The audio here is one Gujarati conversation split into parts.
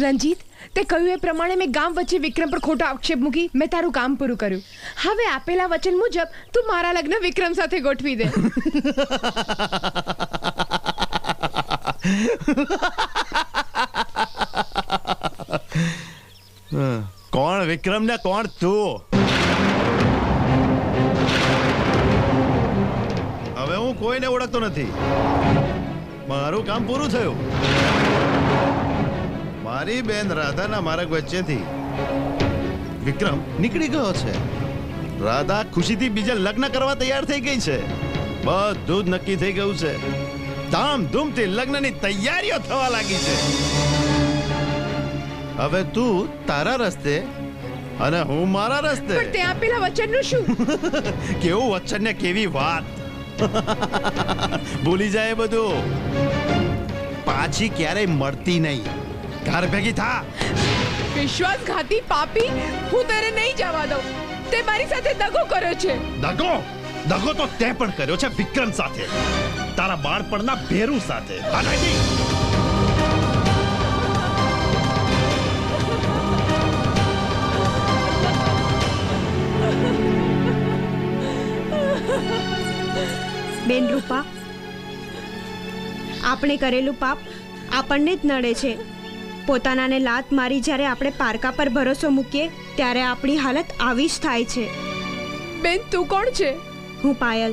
રંજીત તે કહ્યું એ પ્રમાણે મેં ગામ વચ્ચે વિક્રમ પર ખોટો આક્ષેપ મૂકી મેં તારું કામ પૂરું કર્યું. હવે આપેલા વચન મુજબ તું મારા લગ્ન વિક્રમ સાથે ગોઠવી દે. કોણ વિક્રમ ને કોણ તું? હવે હું કોઈને ઓળખતો નથી. મારું કામ પૂરું થયું. મારી બેન રાધાના માર્ગ વચ્ચેથી. વિક્રમ નીકળી ગયો છે. રાધા ખુશીથી બીજા લગ્ન કરવા તૈયાર થઈ ગઈ છે. બધું જ નક્કી થઈ ગયું છે. ધામધૂમથી લગ્નની તૈયારીઓ થવા લાગી છે. હવે તું તારા રસ્તે અને હું મારા રસ્તે. પણ તે આપેલા વચનનું શું? કેવું વચન ને કેવી વાત? ભૂલી જાય બધું. પાછી ક્યારેય મળતી નહીં. ઘર ભેગી થા. વિશ્વાસઘાતી પાપી હું તારે નહીં જવા દઉં. તે મારી સાથે દગો કર્યો છે. દગો? દગો તો તે પણ કર્યો છે વિક્રમ સાથે. તારા બાળપણના ભેરુ સાથે. બેન રૂપા આપણે કરેલું પાપ આપણને જ નડે છે. પોતાનાને લાત મારી જ્યારે આપણે પારકા પર ભરોસો મૂકીએ ત્યારે આપણી હાલત આવી જ થાય છે. બેન તું કોણ છે? હું પાયલ.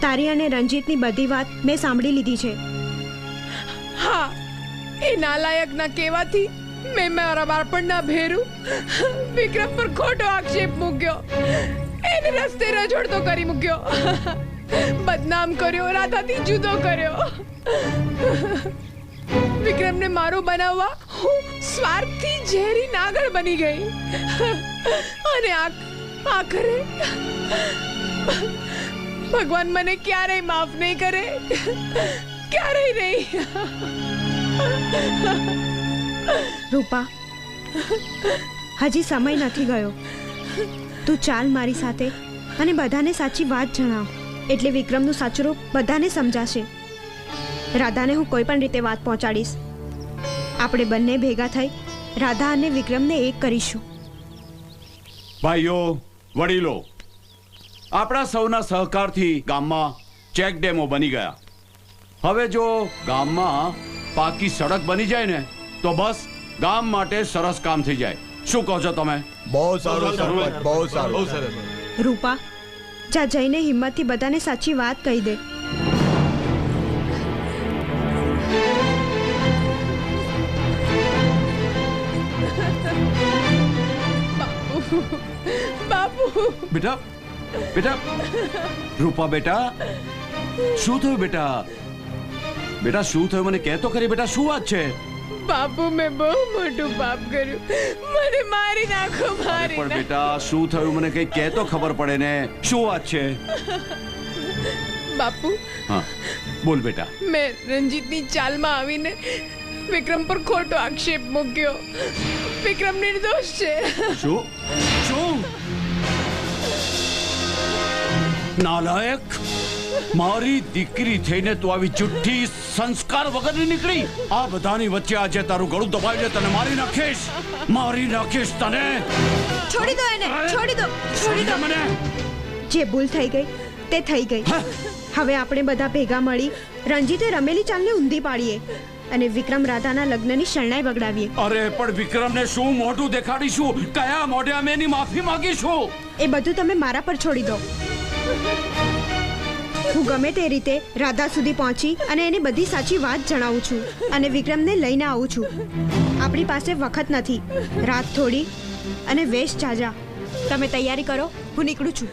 તારી અને રંજીતની બધી વાત મેં સાંભળી લીધી છે. હા એ નાલાયકના કહેવાથી મેં મારા બાળપણના ભેરું વિક્રમ પર ખોટો આક્ષેપ મૂક્યો. એને રસ્તે રજોડતો કરી મૂક્યો. બદનામ કર્યો રાધાથી જુદો કર્યો. વિક્રમને મારો બનાવવા હું સ્વાર્થથી ઝેરી નાગર બની ગઈ. અને આખ- આખરે ભગવાન મને ક્યારેય માફ નહીં કરે. ક્યારેય નહીં. રૂપા, હજી સમય નથી ગયો. તું ચાલ મારી સાથે અને બધાને સાચી વાત જણાવ. એટલે વિક્રમનું સાચું રૂપ બધાને સમજાશે. રાધાને હું કોઈ પણ રીતે વાત પહોંચાડીશ. આપણે બંને ભેગા થઈ રાધા અને વિક્રમને એક કરીશું. ભાઈઓ વડીલો આપણા સૌના સહકારથી ગામમાં ચેક ડેમો બની ગયા. હવે જો ગામમાં પાકી સડક બની જાય ને તો બસ ગામ માટે સરસ કામ થઈ જાય. શું કહો છો તમે? બહુ સારું બહુ સારું. રૂપા જા જઈને હિંમતથી બધાને સાચી વાત કહી દે. બાપુ. બેટા બેટા. રૂપા બેટા. શું થયું બેટા? બેટા શું થયું? મને કહેતો ખરી બેટા શું વાત છે? બાપુ મેં બહુ મોટું પાપ કર્યું. મને મારી નાખો મારી પણ બેટા શું થયું? મને કઈ કહેતો ખબર પડે ને. શું વાત છે? બાપુ હા બોલ બેટા. મેં રંજીતની ચાલમાં આવીને વિક્રમ પર ખોટો આક્ષેપ મૂક્યો. વિક્રમ નિર્દોષ છે. શું? શું? નાલાયક મારી દીકરી થઈને તું આવી ચુઠ્ઠી સંસ્કાર વગર નીકળી. આ બધાની વચ્ચે આજે તારું ગળું દબાવીને તને મારી નાખીશ. મારી નાખીશ તને. છોડી દો એને છોડી દો છોડી દો. મને? જે ભૂલ થઈ ગઈ તે થઈ ગઈ. હવે આપણે બધા ભેગા મળી રંજીતે રમેલી ચાલને ઊંધી પાડીએ. અને વિક્રમ રાધાના લગ્નની શરણાઈ બગડાવીએ. અરે પણ વિક્રમને શું મોઢું દેખાડીશું? કયા મોઢે અમે એની માફી માંગીશું? એ બધું તમે મારા પર છોડી દો. હું ગમે તે રીતે રાધા સુધી પહોંચી અને એની બધી સાચી વાત જણાવું છું અને વિક્રમને લઈને આવું છું. આપણી પાસે વખત નથી. રાત થોડી અને વેશ ચાજા તમે તૈયારી કરો હું નીકળું છું.